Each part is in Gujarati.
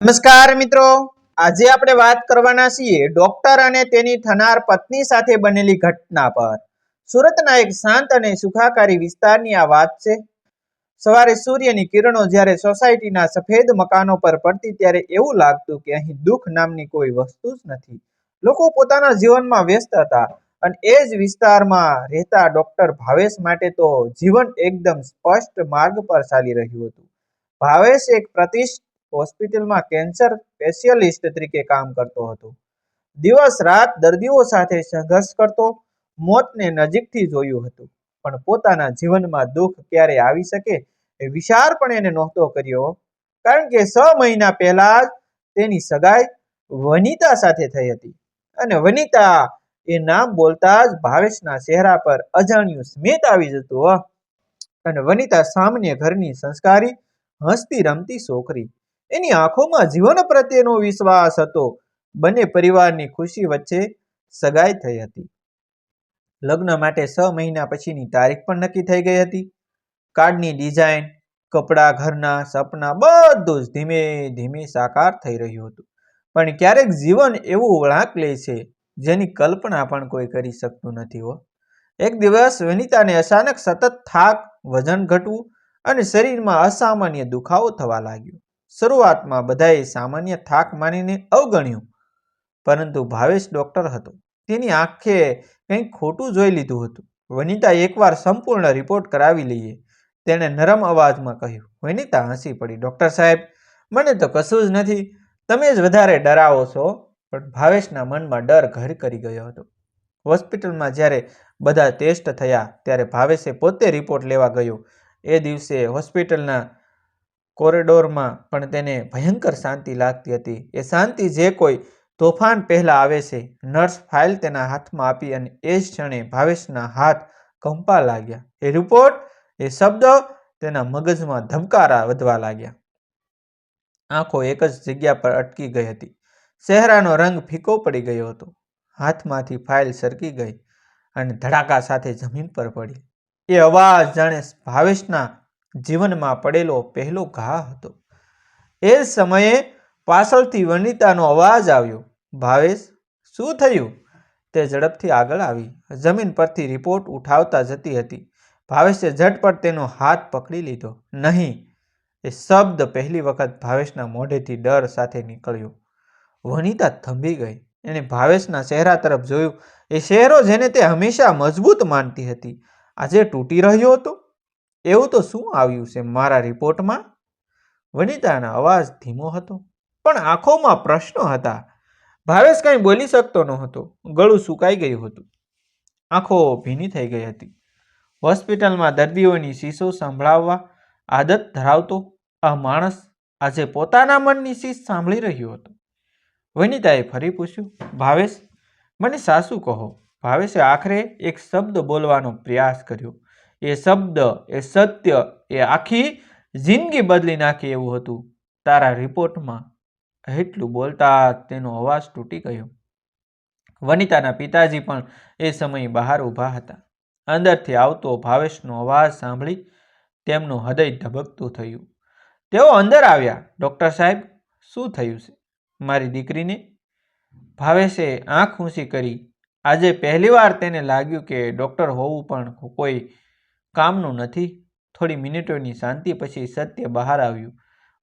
નમસ્કાર મિત્રો. આજે આપણે વાત કરવાના છીએ ડોક્ટર અને તેની થનાર પત્ની સાથે બનેલી ઘટના પર. સુરતના એક શાંત અને સુખાકારી વિસ્તારની આ વાત છે. સવારે સૂર્યની કિરણો જ્યારે સોસાયટીના સફેદ મકાનો પર પડતી ત્યારે એવું લાગતું કે અહીં દુઃખ નામની કોઈ વસ્તુ જ નથી. લોકો પોતાના જીવનમાં વ્યસ્ત હતા અને એ જ વિસ્તારમાં રહેતા ડોક્ટર ભાવેશ માટે તો જીવન એકદમ સ્પષ્ટ માર્ગ પર ચાલી રહ્યું હતું. ભાવેશ એક પ્રતિષ્ઠિત હોસ્પિટલમાં કેન્સર સ્પેશિયલિસ્ટ તરીકે કામ કરતો હતો. દિવસ રાત દર્દીઓ સાથે સંઘર્ષ કરતો, મોતને નજીકથી જોયું હતું. પણ પોતાના જીવનમાં દુઃખ ક્યારે આવી શકે એ વિચાર પણ એને નહોતો કર્યો. કારણ કે છ મહિના પહેલા જ તેની સગાઈ વનિતા સાથે થઈ હતી. અને વનિતા એ નામ બોલતા જ ભાવેશના ચહેરા પર અજાણ્યું સ્મિત આવી જતું અને વનિતા સામાન્ય ઘરની સંસ્કારી, હસતી રમતી છોકરી. એની આંખોમાં જીવન પ્રત્યેનો વિશ્વાસ હતો. બંને પરિવારની ખુશી વચ્ચે સગાઈ થઈ હતી. લગ્ન માટે છ મહિના પછીની તારીખ પણ નક્કી થઈ ગઈ હતી. કાર્ડની ડિઝાઇન, કપડાં, ઘરના સપના બધું જ ધીમે ધીમે સાકાર થઈ રહ્યું હતું. પણ ક્યારેક જીવન એવું વળાંક લે છે, જેની કલ્પના પણ કોઈ કરી શકતું નથી હો. એક દિવસ વિનિતાને અચાનક સતત થાક, વજન ઘટવું અને શરીરમાં અસામાન્ય દુખાવો થવા લાગ્યો. શરૂઆતમાં બધાએ સામાન્ય થાક માનીને અવગણ્યું. પરંતુ ભાવેશ ડોક્ટર હતો. તેની આંખે કંઈક ખોટું જોઈ લીધું હતું. વનિતા એકવાર સંપૂર્ણ રિપોર્ટ કરાવી લઈએ. તેણે નરમ અવાજમાં કહ્યું, વનિતા, હસી પડી. ડોક્ટર સાહેબ, મને તો કશું જ નથી. તમે જ વધારે ડરાવો છો. પણ ભાવેશના મનમાં ડર ઘર કરી ગયો હતો. હોસ્પિટલમાં જ્યારે બધા ટેસ્ટ થયા, ત્યારે ભાવેશે પોતે રિપોર્ટ લેવા ગયો. એ દિવસે હોસ્પિટલના કોરિડોરમાં પણ તેને ભયંકર શાંતિ લાગતી હતી. એ શાંતિ જે કોઈ તોફાન પહેલાં આવે છે, નર્સ ફાઇલ તેના હાથમાં આપી અને એ જ ક્ષણે ભાવેશના હાથ કંપા લાગ્યા. એ રિપોર્ટ, એ શબ્દો તેના મગજમાં ધબકારા વધવા લાગ્યા. આંખો એક જ જગ્યા પર અટકી ગઈ હતી. ચહેરાનો રંગ ફીકો પડી ગયો હતો. હાથમાંથી ફાઇલ સરકી ગઈ અને ધડાકા સાથે જમીન પર પડી. એ અવાજ જાણે ભાવેશના જીવનમાં પડેલો પહેલો ઘા હતો. એ સમયે પાછળથી વનિતાનો અવાજ આવ્યો, ભાવેશ, શું થયું? તે ઝડપથી આગળ આવી, જમીન પરથી રિપોર્ટ ઉઠાવતા જતી હતી. ભાવેશે ઝટપટ તેનો હાથ પકડી લીધો. નહીં. એ શબ્દ પહેલી વખત ભાવેશના મોઢેથી ડર સાથે નીકળ્યો. વનિતા થંભી ગઈ. એણે ભાવેશના ચહેરા તરફ જોયું. એ ચહેરો જેને તે હંમેશા મજબૂત માનતી હતી, આજે તૂટી રહ્યો હતો? એવું તો શું આવ્યું છે મારા રિપોર્ટમાં? વનિતાનો અવાજ ધીમો હતો, પણ આંખોમાં પ્રશ્નો હતા. ભાવેશ કંઈ બોલી શકતો ન હતો ગળું સુકાઈ ગયું હતું. આંખો ભીની થઈ ગઈ હતી. હોસ્પિટલમાં દર્દીઓની શીશો સંભળાવવા આદત ધરાવતો આ માણસ આજે પોતાના મનની શીશ સાંભળી રહ્યો હતો. વનિતાએ ફરી પૂછ્યું, ભાવેશ, મને સાસુ કહો. ભાવેશે આખરે એક શબ્દ બોલવાનો પ્રયાસ કર્યો. એ શબ્દ, એ સત્ય, એ આખી જિંદગી બદલી નાખે એવું હતું. તારા રિપોર્ટમાં એટલું બોલતા તેનો અવાજ તૂટી ગયો. વનિતાના પિતાજી પણ એ સમયે બહાર ઊભા હતા. અંદરથી આવતો ભાવેશનો અવાજ સાંભળી તેમનું હૃદય ધબકતું થયું. તેઓ અંદર આવ્યા. ડૉક્ટર સાહેબ, શું થયું છે? મારી દીકરીને? ભાવેશે આંખ ઊંચી કરી. આજે પહેલીવાર તેને લાગ્યું કે ડૉક્ટર હોવું પણ કોઈ કામનું નથી. થોડી મિનિટોની શાંતિ પછી સત્ય બહાર આવ્યું.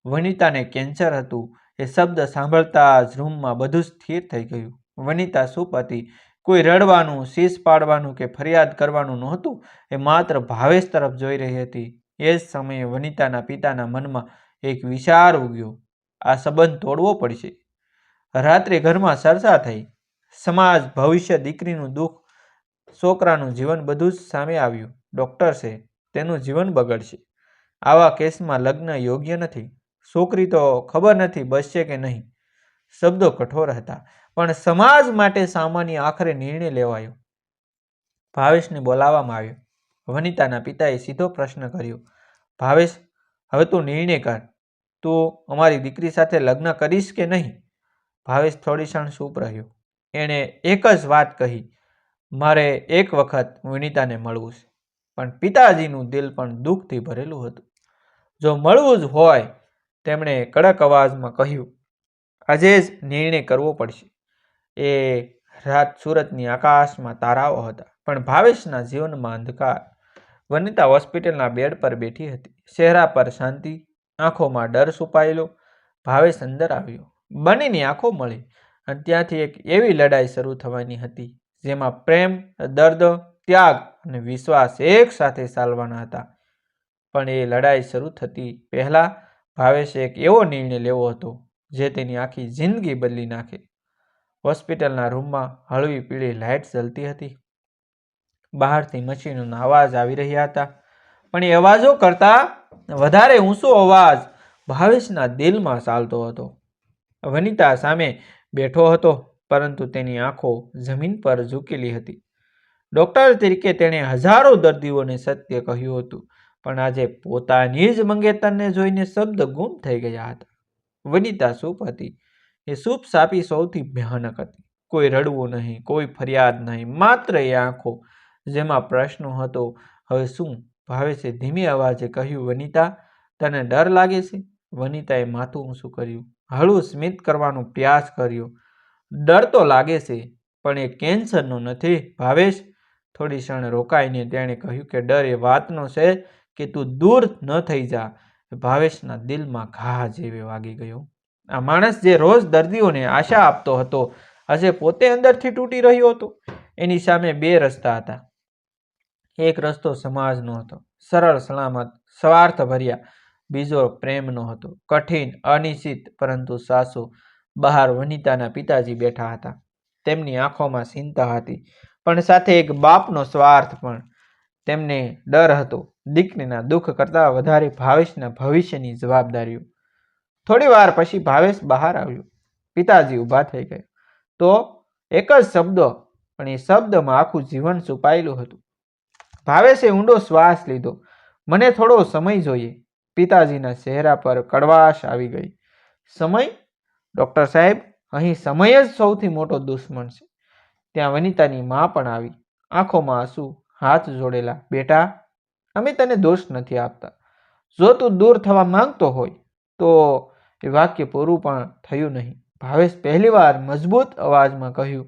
વનિતાને કેન્સર હતું. એ શબ્દ સાંભળતા જ રૂમમાં બધું સ્થિર થઈ ગયું. વનિતા હતી. કોઈ રડવાનું, શીશ પાડવાનું કે ફરિયાદ કરવાનું નહોતું. એ માત્ર ભાવેશ તરફ જોઈ રહી હતી. એ જ સમયે વનિતાના પિતાના મનમાં એક વિચાર ઉગ્યો. આ સંબંધ તોડવો પડશે. રાત્રે ઘરમાં ચર્ચા થઈ. સમાજ, ભવિષ્ય, દીકરીનું દુઃખ, છોકરાનું જીવન બધું જ સામે આવ્યું. ડૉક્ટર છે, તેનું જીવન બગડશે. આવા કેસમાં લગ્ન યોગ્ય નથી. છોકરી તો ખબર નથી બચશે કે નહીં. શબ્દો કઠોર હતા, પણ સમાજ માટે સામાન્ય આખરે નિર્ણય લેવાયો. ભાવેશને બોલાવવામાં આવ્યો. વનિતાના પિતાએ સીધો પ્રશ્ન કર્યો. ભાવેશ, હવે તું નિર્ણય કર. તું અમારી દીકરી સાથે લગ્ન કરીશ કે નહીં? ભાવેશ થોડી ક્ષણ ચૂપ રહ્યો. એણે એક જ વાત કહી. મારે એક વખત વિનિતાને મળવું છે. પણ પિતાજીનું દિલ પણ દુઃખથી ભરેલું હતું. જો મળવું જ હોય, તેમણે કડક અવાજમાં કહ્યું, આજે જ નિર્ણય કરવો પડશે. એ રાત સુરતની આકાશમાં તારાઓ હતા, પણ ભાવેશના જીવનમાં અંધકાર. વનિતા હોસ્પિટલના બેડ પર બેઠી હતી. ચહેરા પર શાંતિ, આંખોમાં ડર છુપાયેલો, ભાવેશ અંદર આવ્યો. બંનેની આંખો મળી અને ત્યાંથી એક એવી લડાઈ શરૂ થવાની હતી, જેમાં પ્રેમ, દર્દ ત્યાગ અને વિશ્વાસ એક સાથે ચાલવાના હતા. પણ એ લડાઈ શરૂ થતી પહેલા ભાવેશે એક એવો નિર્ણય લેવો હતો, જે તેની આખી જિંદગી બદલી નાખે. હોસ્પિટલના રૂમમાં હળવી પીળી લાઇટ જલતી હતી. બહારથી મશીનોના અવાજ આવી રહ્યા હતા. પણ એ અવાજો કરતાં વધારે ઊંચો અવાજ ભાવેશના દિલમાં ચાલતો હતો. વનિતા સામે બેઠો હતો, પરંતુ તેની આંખો જમીન પર ઝૂકેલી હતી. ડૉક્ટર તરીકે તેણે હજારો દર્દીઓને સત્ય કહ્યું હતું, પણ આજે પોતાની જ મંગેતરને જોઈને શબ્દ ગુમ થઈ ગયા હતા. વનિતા સૂપ હતી. એ સૂપ સાપી સૌથી ભયાનક હતી. કોઈ રડવું નહીં, કોઈ ફરિયાદ નહીં, માત્ર એ આંખો જેમાં પ્રશ્નો હતો. હવે શું ભાવેશે ધીમી અવાજે કહ્યું, વનિતા, તને ડર લાગે છે? વનિતાએ માથું ઊંચું કર્યું. હળવું સ્મિત કરવાનો પ્રયાસ કર્યો. ડર તો લાગે છે, પણ એ કેન્સરનો નથી. ભાવેશ થોડી ક્ષણ રોકાઈને તેણે કહ્યું કે, ડર એ વાતનો છે કે તું દૂર ન થઈ જા. ભાવેશના દિલમાં ઘા જેવે વાગી ગયો. આ માણસ જે રોજ દર્દીઓને આશા આપતો હતો, આજે પોતે અંદરથી તૂટી રહ્યો હતો. એની સામે બે રસ્તા હતા. એક રસ્તો સમાજનો હતો. સરળ, સલામત સ્વાર્થ ભર્યા બીજો પ્રેમનો હતો. કઠિન, અનિશ્ચિત, પરંતુ સાસુ બહાર વનિતાના પિતાજી બેઠા હતા. તેમની આંખોમાં ચિંતા હતી. પણ સાથે એક બાપનો સ્વાર્થ પણ. તેમને ડર હતો. દીકરીના દુઃખ કરતાં વધારે ભાવેશના ભવિષ્યની જવાબદારીઓ. થોડી વાર પછી ભાવેશ બહાર આવ્યો. પિતાજી ઊભા થઈ ગયા. તો એક જ શબ્દ પણ એ શબ્દમાં આખું જીવન છુપાયેલું હતું. ભાવેશે ઊંડો શ્વાસ લીધો. મને થોડો સમય જોઈએ. પિતાજીના ચહેરા પર કડવાશ આવી ગઈ. સમય? ડૉક્ટર સાહેબ, અહીં સમય જ સૌથી મોટો દુશ્મન છે. ત્યાં વનિતાની મા પણ આવી. આંખોમાં આંસુ, હાથ જોડેલા, બેટા, અમે તને દોષ નથી આપતા. જો તું દૂર થવા માંગતો હોય, તો એ વાક્ય પૂરું પણ થયું નહીં. ભાવેશ પહેલીવાર મજબૂત અવાજમાં કહ્યું,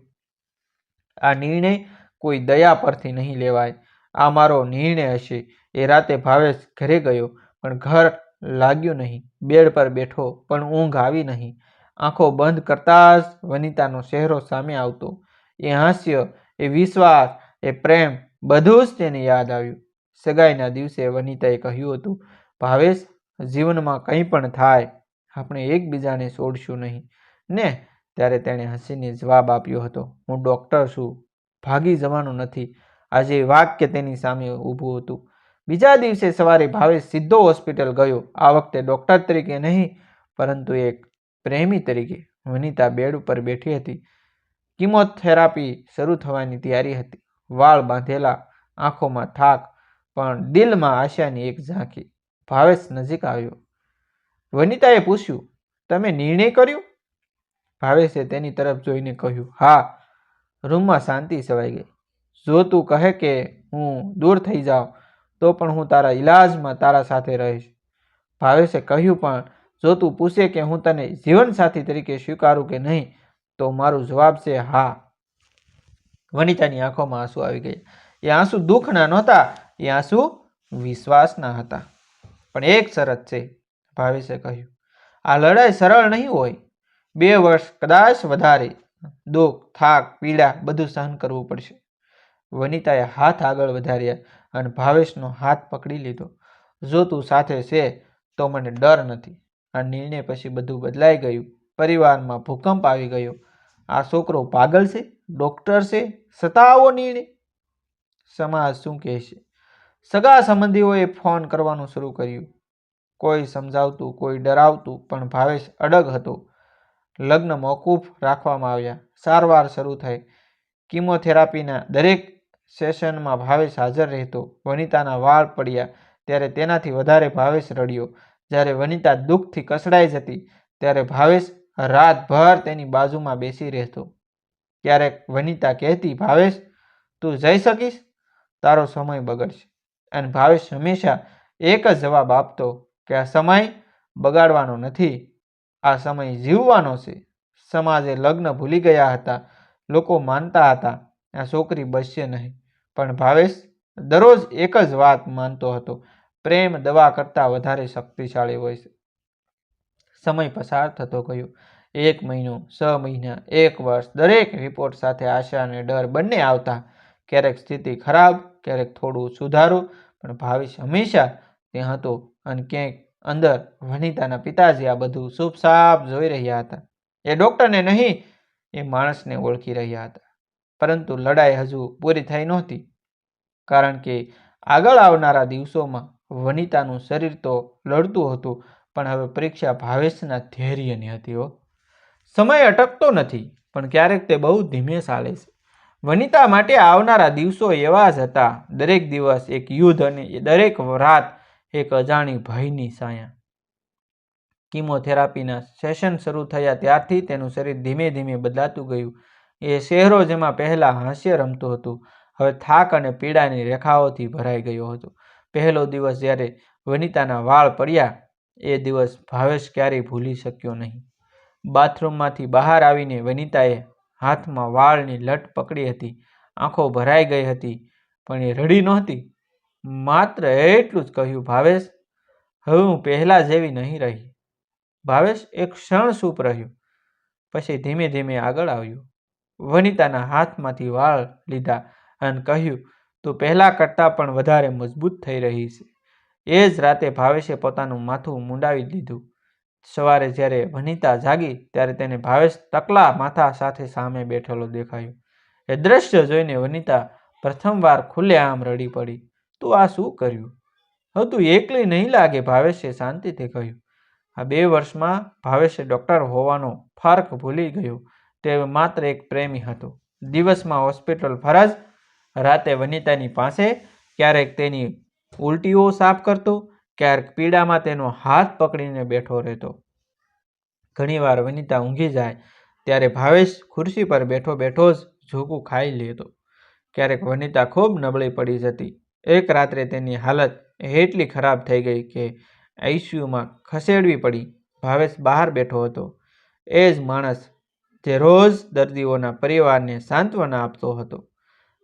આ નિર્ણય કોઈ દયા પરથી નહીં લેવાય. આ મારો નિર્ણય હશે. એ રાતે ભાવેશ ઘરે ગયો, પણ ઘર લાગ્યું નહીં. બેડ પર બેઠો, પણ ઊંઘ આવી નહીં. આંખો બંધ કરતાં જ વનિતાનો ચહેરો સામે આવતો. એ હાસ્ય, એ વિશ્વાસ, એ પ્રેમ બધું જ તેને યાદ આવ્યું. સગાઈના દિવસે વનિતાએ કહ્યું હતું, ભાવેશ, જીવનમાં કંઈ પણ થાય, આપણે એકબીજાને છોડશું નહીં. ને ત્યારે તેણે હસીને જવાબ આપ્યો હતો, હું ડૉક્ટર છું, ભાગી જવાનું નથી. આજે વાક્ય તેની સામે ઊભું હતું. બીજા દિવસે સવારે ભાવેશ સીધો હોસ્પિટલ ગયો. આ વખતે ડૉક્ટર તરીકે નહીં, પરંતુ એક પ્રેમી તરીકે. વનિતા બેડ ઉપર બેઠી હતી. કિમોથેરાપી શરૂ થવાની તૈયારી હતી. વાળ બાંધેલા આંખોમાં થાક, પણ દિલમાં આશાની એક ઝાંખી. ભાવેશ નજીક આવ્યો. વનિતાએ પૂછ્યું, તમે નિર્ણય કર્યો? ભાવેશે તેની તરફ જોઈને કહ્યું, હા, રૂમમાં શાંતિ સવાઈ ગઈ. જો તું કહે કે હું દૂર થઈ જાઉં, તો પણ હું તારા ઈલાજમાં તારા સાથે રહીશ. ભાવેશે કહ્યું, પણ જો તું પૂછે કે હું તને જીવનસાથી તરીકે સ્વીકારું કે નહીં તો મારો જવાબ છે હા. વનિતાની આંખોમાં આંસુ આવી ગયા એ આંસુ દુઃખના નહોતા, એ આંસુ વિશ્વાસના હતા. પણ એક શરત છે, ભાવેશે કહ્યું. આ લડાઈ સરળ નહીં હોય. બે વર્ષ કદાચ વધારે. દુઃખ, થાક, પીડા બધું સહન કરવું પડશે. વનિતાએ હાથ આગળ વધાર્યા અને ભાવેશનો હાથ પકડી લીધો. જો તું સાથે છે, તો મને ડર નથી. આ નિર્ણય પછી બધું બદલાઈ ગયું. પરિવારમાં ભૂકંપ આવી ગયો. આ છોકરો પાગલ છે, ડૉક્ટર છે છતાં આવો સમાજ શું કહેશે? સગા સંબંધીઓએ ફોન કરવાનું શરૂ કર્યું. કોઈ સમજાવતું, કોઈ ડરાવતું, પણ ભાવેશ અડગ હતો. લગ્ન મોકૂફ રાખવામાં આવ્યા. સારવાર શરૂ થઈ. કિમોથેરાપીના દરેક સેશનમાં ભાવેશ હાજર રહેતો. વનિતાના વાળ પડ્યા. ત્યારે તેનાથી વધારે ભાવેશ રડ્યો. જ્યારે વનિતા દુઃખથી કસડાઈ જતી, ત્યારે ભાવેશ રાતભર તેની બાજુમાં બેસી રહેતો. ક્યારેક વનિતા કહેતી, ભાવેશ, તું જઈ શકીશ? તારો સમય બગડશે. અને ભાવેશ હંમેશા એક જ જવાબ આપતો કે, આ સમય બગાડવાનો નથી, આ સમય જીવવાનો છે. સમાજે લગ્ન ભૂલી ગયા હતા, લોકો માનતા હતા, આ છોકરી બસશે નહીં. પણ ભાવેશ દરરોજ એક જ વાત માનતો હતો, પ્રેમ દવા કરતાં વધારે શક્તિશાળી હોય છે. સમય પસાર થતો ગયો. એક મહિનો, છ મહિના, એક વર્ષ, દરેક રિપોર્ટ સાથે આશા અને ડર બંને આવતા. ક્યારેક સ્થિતિ ખરાબ, ક્યારેક થોડું સુધારું, પણ ભાવેશ હંમેશા ત્યાં હતો અને ક્યાંક અંદર વનિતાના પિતાજી આ બધું ચૂપચાપ જોઈ રહ્યા હતા. એ ડૉક્ટરને નહીં, એ માણસને ઓળખી રહ્યા હતા. પરંતુ લડાઈ હજુ પૂરી થઈ નહોતી. કારણ કે આગળ આવનારા દિવસોમાં વનિતાનું શરીર તો લડતું હતું પણ હવે પરીક્ષા ભાવેશના ધૈર્યની હતી હો. સમય અટકતો નથી, પણ ક્યારેક તે બહુ ધીમે ચાલે છે. વનિતા માટે આવનારા દિવસો એવા જ હતા. દરેક દિવસ એક યુદ્ધ અને દરેક રાત એક અજાણી ભયની સાયા. કિમોથેરાપીના સેશન શરૂ થયા ત્યારથી તેનું શરીર ધીમે ધીમે બદલાતું ગયું. એ શહેરો જેમાં પહેલાં હાસ્ય રમતું હતું, હવે થાક અને પીડાની રેખાઓથી ભરાઈ ગયો હતો. પહેલો દિવસ જ્યારે વનિતાના વાળ પડ્યા એ દિવસ ભાવેશ ક્યારેય ભૂલી શક્યો નહીં. બાથરૂમમાંથી બહાર આવીને વનિતાએ હાથમાં વાળની લટ પકડી હતી. આંખો ભરાઈ ગઈ હતી, પણ એ રડી નહોતી. માત્ર એટલું જ કહ્યું, ભાવેશ, હવે હું પહેલાં જેવી નહીં રહી. ભાવેશ એક ક્ષણ સૂપ રહ્યું, પછી ધીમે ધીમે આગળ આવ્યું. વનિતાના હાથમાંથી વાળ લીધા અને કહ્યું, તું પહેલાં કરતાં પણ વધારે મજબૂત થઈ રહી છે એ જ રાતે ભાવેશે પોતાનું માથું મુંડાવી દીધું. સવારે જ્યારે વનિતા જાગી, ત્યારે તેને ભાવેશ તકલા માથા સાથે સામે બેઠેલો દેખાયો. એ દ્રશ્ય જોઈને વનિતા પ્રથમવાર ખુલ્લેઆમ રડી પડી. તું આ શું કર્યું? હવે તું એકલી નહીં લાગે, ભાવેશે શાંતિથી કહ્યું. આ બે વર્ષમાં ભાવેશે ડૉક્ટર હોવાનો ફર્ક ભૂલી ગયો. તે માત્ર એક પ્રેમી હતો. દિવસમાં હોસ્પિટલ ફરજ, રાતે વનિતાની પાસે, ક્યારેક તેની ઉલટીઓ સાફ કરતો, ક્યારેક પીડામાં તેનો હાથ પકડીને બેઠો રહેતો. ઘણીવાર વનિતા ઊંઘી જાય, ત્યારે ભાવેશ ખુરશી પર બેઠો બેઠો જ ઝૂકું ખાઈ લેતો. ક્યારેક વનિતા ખૂબ નબળી પડી જતી. એક રાત્રે તેની હાલત એટલી ખરાબ થઈ ગઈ કે આઈસીયુમાં ખસેડવી પડી. ભાવેશ બહાર બેઠો હતો. એ જ માણસ જે રોજ દર્દીઓના પરિવારને સાંત્વના આપતો હતો.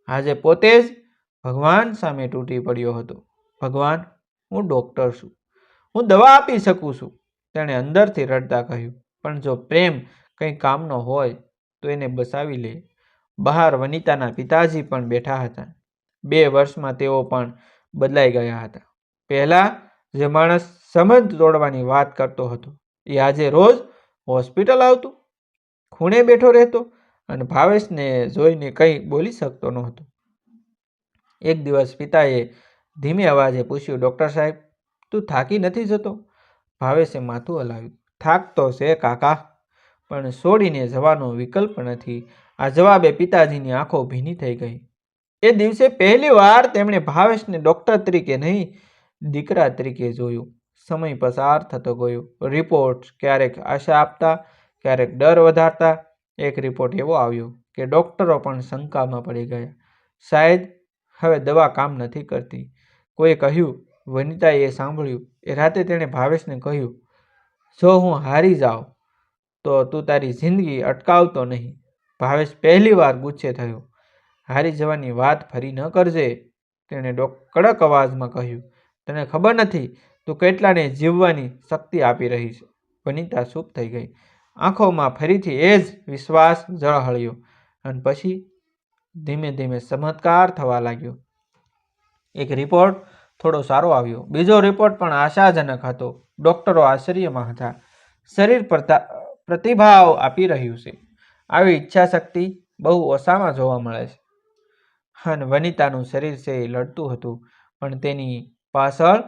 આજે પોતે જ ભગવાન સામે તૂટી પડ્યો હતો. ભગવાન, હું ડૉક્ટર છું. હું દવા આપી શકું છું. તેણે અંદરથી રડતા કહ્યું, પણ જો પ્રેમ કંઈ કામનો હોય, તો એને બસાવી લે. બહાર વનિતાના પિતાજી પણ બેઠા હતા. બે વર્ષમાં તેઓ પણ બદલાઈ ગયા હતા. પહેલાં જે માણસ સંબંધ તોડવાની વાત કરતો હતો, એ આજે રોજ હોસ્પિટલ આવતું, ખૂણે બેઠો રહેતો અને ભાવેશને જોઈને કંઈ બોલી શકતો નહોતો. એક દિવસ પિતાએ ધીમે અવાજે પૂછ્યું, ડૉક્ટર સાહેબ, તું થાકી નથી જતો? ભાવેશે માથું હલાવ્યું. થાક તો છે કાકા, પણ છોડીને જવાનો વિકલ્પ નથી. આ જવાબે પિતાજીની આંખો ભીની થઈ ગઈ. એ દિવસે પહેલી વાર તેમણે ભાવેશને ડૉક્ટર તરીકે નહીં, દીકરા તરીકે જોયું. સમય પસાર થતો ગયો. રિપોર્ટ ક્યારેક આશા આપતા, ક્યારેક ડર વધારતા. એક રિપોર્ટ એવો આવ્યો કે ડૉક્ટરો પણ શંકામાં પડી ગયા. શાયદ હવે દવા કામ નથી કરતી. કોઈએ કહ્યું, વનિતાએ સાંભળ્યું. એ રાતે તેણે ભાવેશને કહ્યું, જો હું હારી જાઉં, તો તું તારી જિંદગી અટકાવતો નહીં. ભાવેશ પહેલી વાર ગુસ્સે થયો. હારી જવાની વાત ફરી ન કરજે, તેણે ડોક, કડક અવાજમાં કહ્યું. તને ખબર નથી, તું કેટલાને જીવવાની શક્તિ આપી રહી છે. વનિતા ચૂપ થઈ ગઈ. આંખોમાં ફરીથી એ જ વિશ્વાસ ઝળહળ્યો અને પછી ધીમે ધીમે ચમત્કાર થવા લાગ્યો. એક રિપોર્ટ થોડો સારો આવ્યો. બીજો રિપોર્ટ પણ આશાજનક હતો. ડૉક્ટરો આશ્ચર્યમાં હતા. શરીર પ્રતા, પ્રતિભાવ આપી રહ્યું છે. આવી ઈચ્છા શક્તિ બહુ ઓછામાં જોવા મળે છે. અને વનિતાનું શરીર છે એ લડતું હતું, પણ તેની પાછળ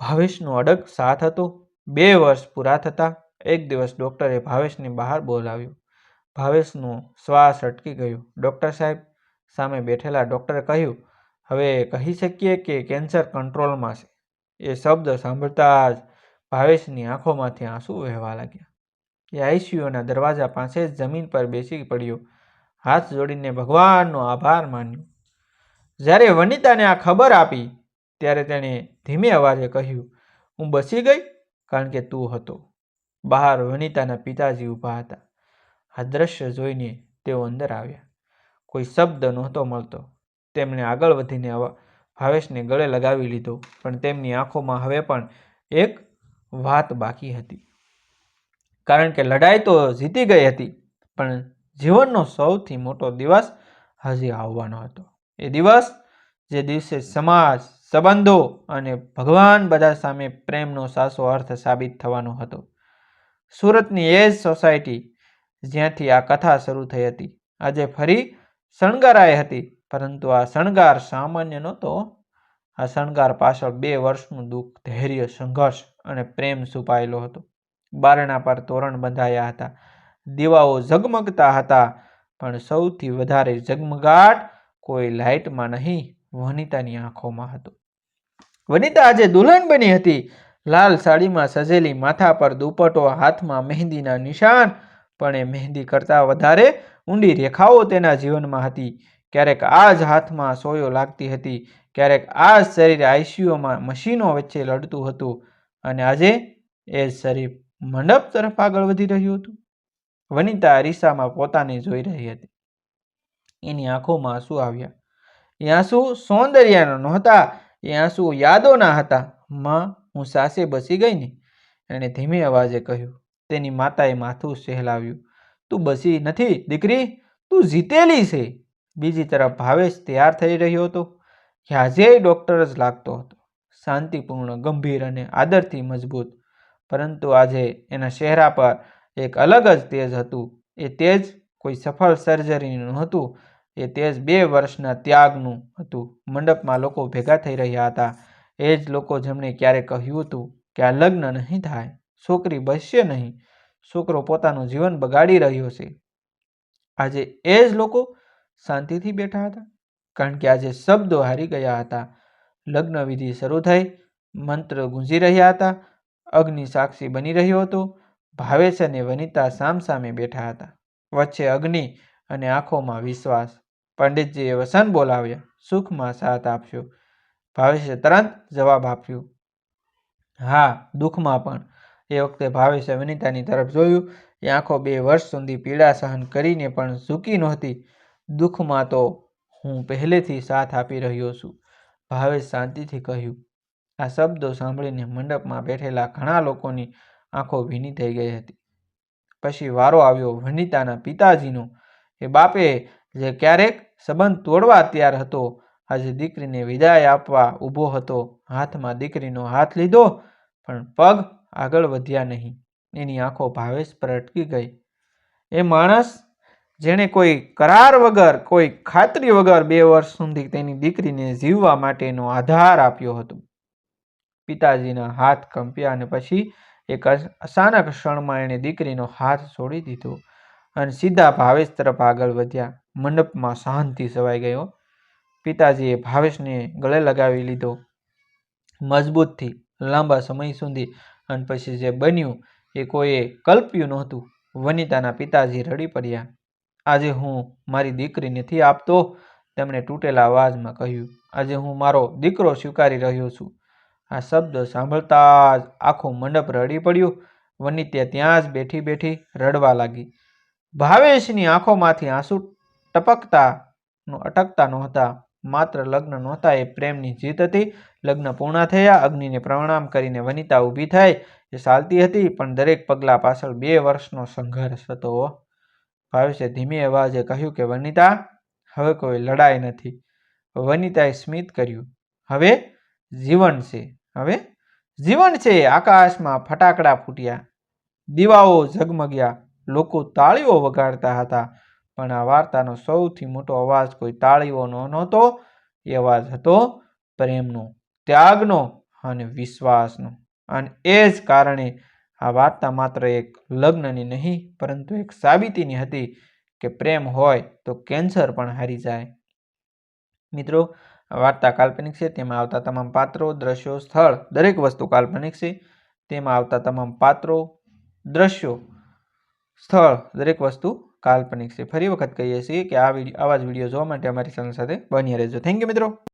ભાવેશનો અડગ સાથ હતો. બે વર્ષ પૂરા થતાં એક દિવસ ડૉક્ટરે ભાવેશને બહાર બોલાવ્યો. ભાવેશનો શ્વાસ અટકી ગયો. ડૉક્ટર સાહેબ સામે બેઠેલા ડૉક્ટરે કહ્યું હવે કહી શકીએ કે કેન્સર કંટ્રોલમાં છે. એ શબ્દ સાંભળતા જ ભાવેશની આંખોમાંથી આંસુ વહેવા લાગ્યા. એ આઈસીયુના દરવાજા પાસે જ જમીન પર બેસી પડ્યો. હાથ જોડીને ભગવાનનો આભાર માન્યો. જ્યારે વનિતાને આ ખબર આપી, ત્યારે તેણે ધીમે અવાજે કહ્યું, હું બસી ગઈ, કારણ કે તું હતો. બહાર વનિતાના પિતાજી ઊભા હતા. આ દ્રશ્ય જોઈને તેઓ અંદર આવ્યા. કોઈ શબ્દ નહોતો મળતો. તેમણે આગળ વધીને ભાવેશને ગળે લગાવી લીધો, પણ તેમની આંખોમાં હવે પણ એક વાત બાકી હતી. કારણ કે લડાઈ તો જીતી ગઈ હતી, પણ જીવનનો સૌથી મોટો દિવસ હજી આવવાનો હતો. એ દિવસ જે દિવસે સમાજ, સંબંધો અને ભગવાન બધા સામે પ્રેમનો સાચો અર્થ સાબિત થવાનો હતો. સુરતની એ જ સોસાયટી જ્યાંથી આ કથા શરૂ થઈ હતી. આજે ફરી શણગારાઈ હતી. પરંતુ આ શણગાર સામાન્ય નહોતો. આ શણગાર પાછળ બે વર્ષનું દુઃખ, ધૈર્ય, સંઘર્ષ અને પ્રેમ છુપાયેલો હતો. બારણા પર તોરણ બંધાયા હતા. દીવાઓ ઝગમગતા હતા, પણ સૌથી વધારે ઝગમગાટ કોઈ લાઇટમાં નહીં, વનિતાની આંખોમાં હતો. વનિતા આજે દુલ્હન બની હતી. લાલ સાડીમાં સજેલી માથા પર દુપટ્ટો, હાથમાં મહેંદીના નિશાન, પણ એ મહેંદી કરતાં વધારે ઊંડી રેખાઓ તેના જીવનમાં હતી. ક્યારેક આ જ હાથમાં સોયો લાગતી હતી, ક્યારેક આ જ શરીર આઈસીયુમાં મશીનો વચ્ચે લડતું હતું અને આજે એ શરીર મંડપ તરફ આગળ વધી રહ્યું હતું. વનિતા અરીસામાં પોતાને જોઈ રહી હતી. એની આંખોમાં આંસુ આવ્યા. એ આંસુ સૌંદર્યના નહોતા, એ આંસુ યાદોના હતા. માં, હું સાસે બસી ગઈ ને? એણે ધીમે અવાજે કહ્યું. તેની માતાએ માથું સહેલાવ્યું. તું બસી નથી, દીકરી? તું જીતેલી છે. બીજી તરફ ભાવેશ તૈયાર થઈ રહ્યો હતો. આજે ડૉક્ટર જ લાગતો હતો. શાંતિપૂર્ણ, ગંભીર અને આદરથી મજબૂત. પરંતુ આજે એના ચહેરા પર એક અલગ જ તેજ હતું. એ તેજ કોઈ સફળ સર્જરીનું નહોતું. એ તેજ બે વર્ષના ત્યાગનું હતું. મંડપમાં લોકો ભેગા થઈ રહ્યા હતા. એ જ લોકો જેમણે ક્યારે કહ્યું હતું કે આ લગ્ન નહીં થાય. છોકરી બસશે નહીં. છોકરો પોતાનું જીવન બગાડી રહ્યો છે. આજે એ જ લોકો શાંતિથી બેઠા હતા. કારણ કે આજે શબ્દો હારી ગયા હતા. લગ્ન વિધિ શરૂ થઈ, મંત્ર ગુંજી રહ્યા હતા. અગ્નિ સાક્ષી બની રહ્યો હતો. ભાવેશ અને વનિતા સામસામે બેઠા હતા. વચ્ચે અગ્નિ અને આંખોમાં વિશ્વાસ. પંડિતજીએ વસન બોલાવ્યા. સુખમાં સાથ આપ્યો. ભાવેશે તરત જવાબ આપ્યો. હા, દુઃખમાં પણ. એ વખતે ભાવેશે વનિતાની તરફ જોયું. એ આંખો બે વર્ષ સુધી પીડા સહન કરીને પણ ઝૂકી નહોતી. દુઃખમાં તો હું પહેલેથી સાથ આપી રહ્યો છું. ભાવેશ શાંતિથી કહ્યું, આ શબ્દો સાંભળીને મંડપમાં બેઠેલા ઘણા લોકોની આંખો ભીની થઈ ગઈ હતી. પછી વારો આવ્યો, વનિતાના પિતાજીનો. એ બાપે, જે ક્યારેક સંબંધ તોડવા તૈયાર હતો, આજે દીકરીને વિદાય આપવા ઊભો હતો. હાથમાં દીકરીનો હાથ લીધો, પણ પગ આગળ વધ્યા નહીં. એની આંખો ભાવેશ પર અટકી ગઈ. એ માણસ જેણે કોઈ કરાર વગર, કોઈ ખાતરી વગર બે વર્ષ સુધી તેની દીકરીને જીવવા માટેનો આધાર આપ્યો હતો. પિતાજીના હાથ કંપ્યા અને પછી એક અચાનક ક્ષણમાં એણે દીકરીનો હાથ છોડી દીધો અને સીધા ભાવેશ તરફ આગળ વધ્યા. મંડપમાં શાંતિ સવાઈ ગયો. પિતાજીએ ભાવેશને ગળે લગાવી લીધો. મજબૂતથી, લાંબા સમય સુધી અને પછી જે બન્યું એ કોઈએ કલ્પ્યું નહોતું. વનિતાના પિતાજી રડી પડ્યા. આજે હું મારી દીકરી નથી આપતો, તેમણે તૂટેલા અવાજમાં કહ્યું, આજે હું મારો દીકરો સ્વીકારી રહ્યો છું. આ શબ્દ સાંભળતા જ આખું મંડપ રડી પડ્યું. વનિત્યા ત્યાં જ બેઠી બેઠી રડવા લાગી. ભાવેશની આંખોમાંથી આંસુ ટપકતા અટકતા નહોતા માત્ર લગ્ન નહોતા, એ પ્રેમની જીત હતી. લગ્ન પૂર્ણ થયા, અગ્નિને પ્રણામ કરીને વનિતા ઊભી થઈ. એ ચાલતી હતી, પણ દરેક પગલા પાછળ બે વર્ષનો સંઘર્ષ હતો. ભાવેશે ધીમે અવાજે કહ્યું કે, વનિતા, હવે કોઈ લડાઈ નથી. વનિતાએ સ્મિત કર્યું. હવે જીવન છે. હવે જીવન છે. આકાશમાં ફટાકડા ફૂટ્યા. દીવાઓ ઝગમગ્યા. લોકો તાળીઓ વગાડતા હતા. પણ આ વાર્તાનો સૌથી મોટો અવાજ કોઈ તાળીઓનો નહોતો. એ અવાજ હતો પ્રેમનો, ત્યાગનો અને વિશ્વાસનો. અને એ જ કારણે આ વાર્તા માત્ર એક લગ્નની નહીં, પરંતુ એક સાબિતીની હતી કે પ્રેમ હોય તો કેન્સર પણ હારી જાય. મિત્રો, આ વાર્તા કાલ્પનિક છે, તેમાં આવતા તમામ પાત્રો, દ્રશ્યો, સ્થળ, દરેક વસ્તુ કાલ્પનિક છે. તેમાં આવતા તમામ પાત્રો, દ્રશ્યો, સ્થળ, દરેક વસ્તુ કાલ્પનિક છે. ફરી વખત કહીએ છીએ કે આ વીડિયો આવા જ વીડિયો જોવા માટે અમારી ચેનલ સાથે બની રહેજો. થેન્ક યુ મિત્રો.